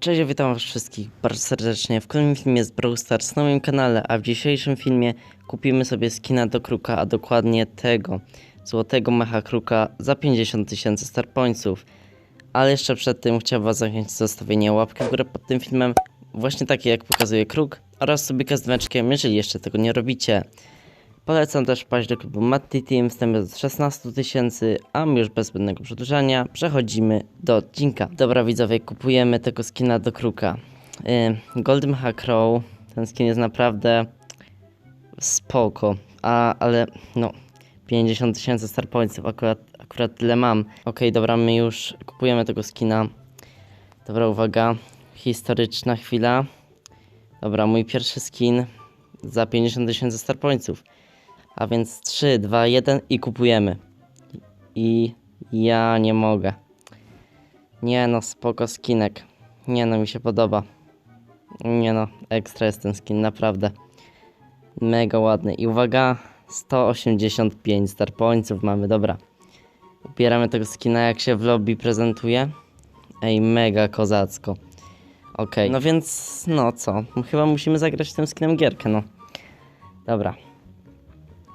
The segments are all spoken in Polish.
Cześć, witam was wszystkich bardzo serdecznie w kolejnym filmie z Brawl Stars na moim kanale, a w dzisiejszym filmie kupimy sobie skina do kruka, a dokładnie tego złotego mecha kruka za 50 tysięcy star pointsów. Ale jeszcze przed tym chciałbym was zachęcić do zostawienia łapki w górę pod tym filmem, właśnie takie jak pokazuje kruk, oraz sobie z dzwoneczkiem, jeżeli jeszcze tego nie robicie. Polecam też wpaść do klubu Matty Team, wstęp do 16 tysięcy, a my już bez zbędnego przedłużania przechodzimy do odcinka. Dobra widzowie, kupujemy tego skina do kruka. Yy, Golden Hack Row, ten skin jest naprawdę spoko, a, ale no 50 tysięcy star pointsów, akurat, akurat tyle mam. Okej, dobra, my już kupujemy tego skina. Dobra, uwaga, historyczna chwila. Dobra, mój pierwszy skin za 50 tysięcy star pointsów. A więc 3, 2, 1 i kupujemy. I ja nie mogę. Nie no, spoko skinek. Nie no, mi się podoba. Nie no, ekstra jest ten skin, naprawdę. Mega ładny. I uwaga, 185 star pointsów mamy, dobra. Ubieramy tego skina, jak się w lobby prezentuje. Ej, mega kozacko. Okej, no więc, no co? Chyba musimy zagrać tym skinem gierkę, no. Dobra.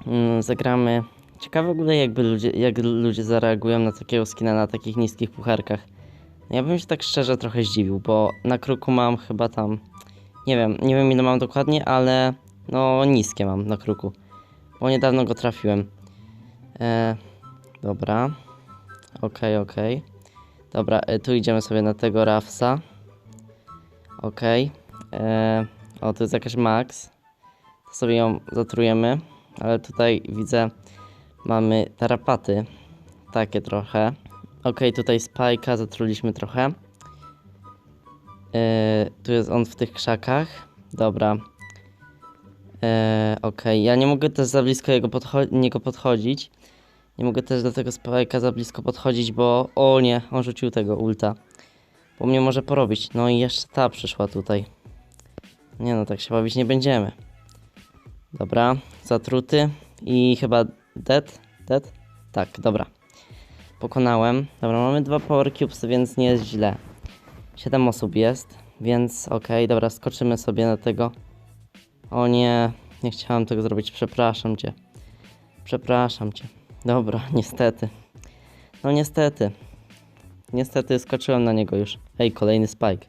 Mm, zagramy. Ciekawe w ogóle jakby ludzie, jak ludzie zareagują na takiego skina na takich niskich pucharkach. Ja bym się tak szczerze trochę zdziwił, bo na kruku mam chyba tam, nie wiem, nie wiem ile mam dokładnie, ale no niskie mam na kruku, bo niedawno go trafiłem. E, dobra, okej, okej. Dobra, e, tu idziemy sobie na tego Rafsa. Okej. E, o, tu jest jakaś Max. To sobie ją zatrujemy ale tutaj widzę, mamy tarapaty, takie trochę. Ok, tutaj spajka zatruliśmy trochę. Yy, tu jest on w tych krzakach, dobra. Yy, ok, ja nie mogę też za blisko jego podcho niego podchodzić. Nie mogę też do tego spajka za blisko podchodzić, bo... O nie, on rzucił tego ulta. Bo mnie może porobić. No i jeszcze ta przyszła tutaj. Nie no, tak się bawić nie będziemy. Dobra, zatruty i chyba dead, dead? Tak, dobra. Pokonałem. Dobra, mamy dwa power cubes, więc nie jest źle. Siedem osób jest, więc okej, okay, dobra, skoczymy sobie na tego. O nie, nie chciałem tego zrobić, przepraszam cię. Przepraszam cię. Dobra, niestety. No niestety. Niestety skoczyłem na niego już. Ej, kolejny spike.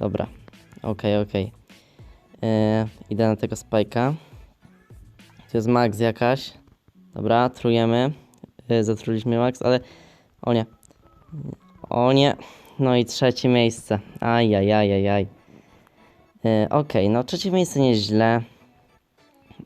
Dobra, okej, okay, okej. Okay. Yy, idę na tego spajka. To jest max jakaś. Dobra, trujemy. Yy, zatruliśmy max, ale... O nie. O nie. No i trzecie miejsce. Ajajajajaj. Yy, okay, no trzecie miejsce nieźle.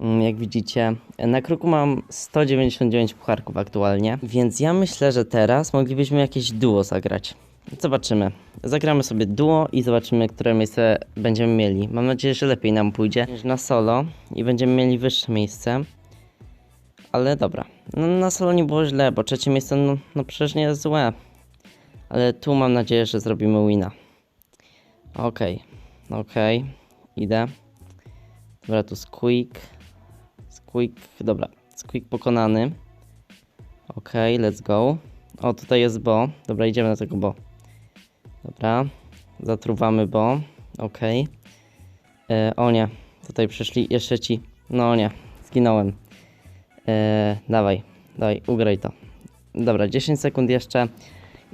Yy, jak widzicie, na kruku mam 199 pucharków aktualnie, więc ja myślę, że teraz moglibyśmy jakieś duo zagrać. Zobaczymy. Zagramy sobie duo i zobaczymy, które miejsce będziemy mieli. Mam nadzieję, że lepiej nam pójdzie niż na solo i będziemy mieli wyższe miejsce. Ale dobra. No, na solo nie było źle, bo trzecie miejsce no, no przecież nie jest złe. Ale tu mam nadzieję, że zrobimy wina. Okej. Okay. Okej. Okay. Idę. Dobra, tu squeak. Squeak. Dobra. Squeak pokonany. Okej, okay, let's go. O, tutaj jest bo. Dobra, idziemy na tego bo. Dobra, zatruwamy, bo. Okay. E, o nie, tutaj przyszli jeszcze ci. No nie, zginąłem. E, dawaj, dawaj, ugraj to. Dobra, 10 sekund jeszcze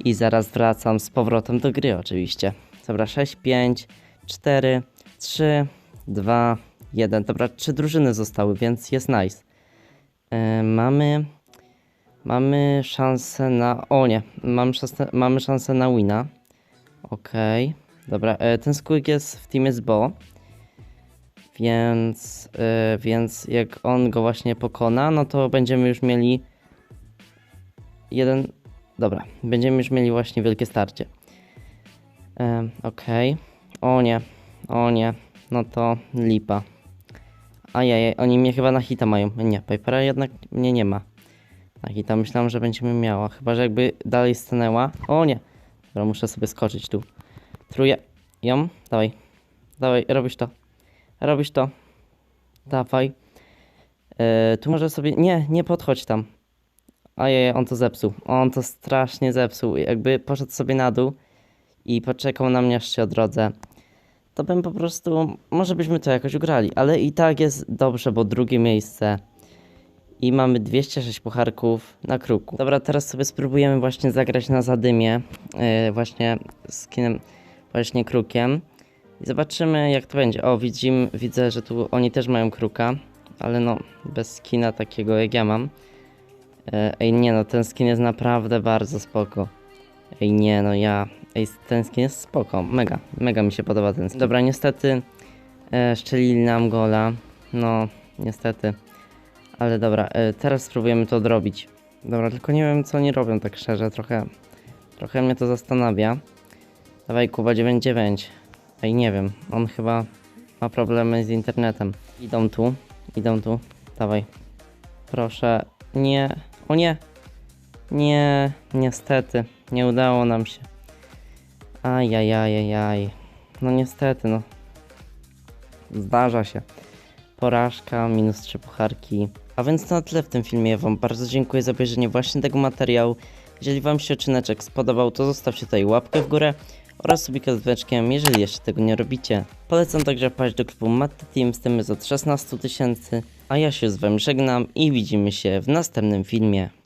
i zaraz wracam z powrotem do gry oczywiście. Dobra, 6, 5, 4, 3, 2, 1. Dobra, trzy drużyny zostały, więc jest nice. E, mamy... Mamy szansę na... O nie, mamy szansę, mamy szansę na wina. Okej, okay. dobra, e, ten squeak jest w teamie z Bo. Więc, e, więc jak on go właśnie pokona, no to będziemy już mieli jeden... Dobra, będziemy już mieli właśnie wielkie starcie. E, Okej. Okay. O nie, o nie, no to lipa. Ajajaj, oni mnie chyba na hita mają. Nie, Pipera jednak mnie nie ma. Na hita myślałem, że będziemy miała. Chyba, że jakby dalej stanęła. O nie, Dobra, muszę sobie skoczyć tu. Truję ją. Dawaj. Dawaj, robisz to. Robisz to. Dawaj. Yy, tu może sobie... Nie, nie podchodź tam. Ojej, on to zepsuł. On to strasznie zepsuł. Jakby poszedł sobie na dół i poczekał na mnie aż się odrodzę, to bym po prostu, może byśmy to jakoś ugrali, ale i tak jest dobrze, bo drugie miejsce i mamy 206 pucharków na kruku. Dobra, teraz sobie spróbujemy właśnie zagrać na zadymie, yy, właśnie z kinem, właśnie krukiem i zobaczymy jak to będzie. O, widzimy, widzę, że tu oni też mają kruka, ale no, bez skina takiego jak ja mam. Yy, ej, nie no, ten skin jest naprawdę bardzo spoko. Ej, nie no, ja... Ej, ten skin jest spoko, mega, mega mi się podoba ten skin. Dobra, niestety e, szczelili nam gola, no, niestety. Ale dobra, e, teraz spróbujemy to odrobić. Dobra, tylko nie wiem co oni robią tak szczerze, trochę, trochę mnie to zastanawia. Dawaj Kuba 99. Ej, nie wiem, on chyba ma problemy z internetem. Idą tu, idą tu, dawaj. Proszę, nie, o nie. Nie, niestety, nie udało nam się. Ajajajajaj. No niestety, no. Zdarza się. Porażka, minus trzy pucharki. A więc to na tyle w tym filmie. Wam bardzo dziękuję za obejrzenie właśnie tego materiału. Jeżeli Wam się odcineczek spodobał, to zostawcie tutaj łapkę w górę oraz subika z dzwoneczkiem, jeżeli jeszcze tego nie robicie. Polecam także wpaść do klubu Matte Team z tym jest od 16 tysięcy. A ja się z Wami żegnam i widzimy się w następnym filmie.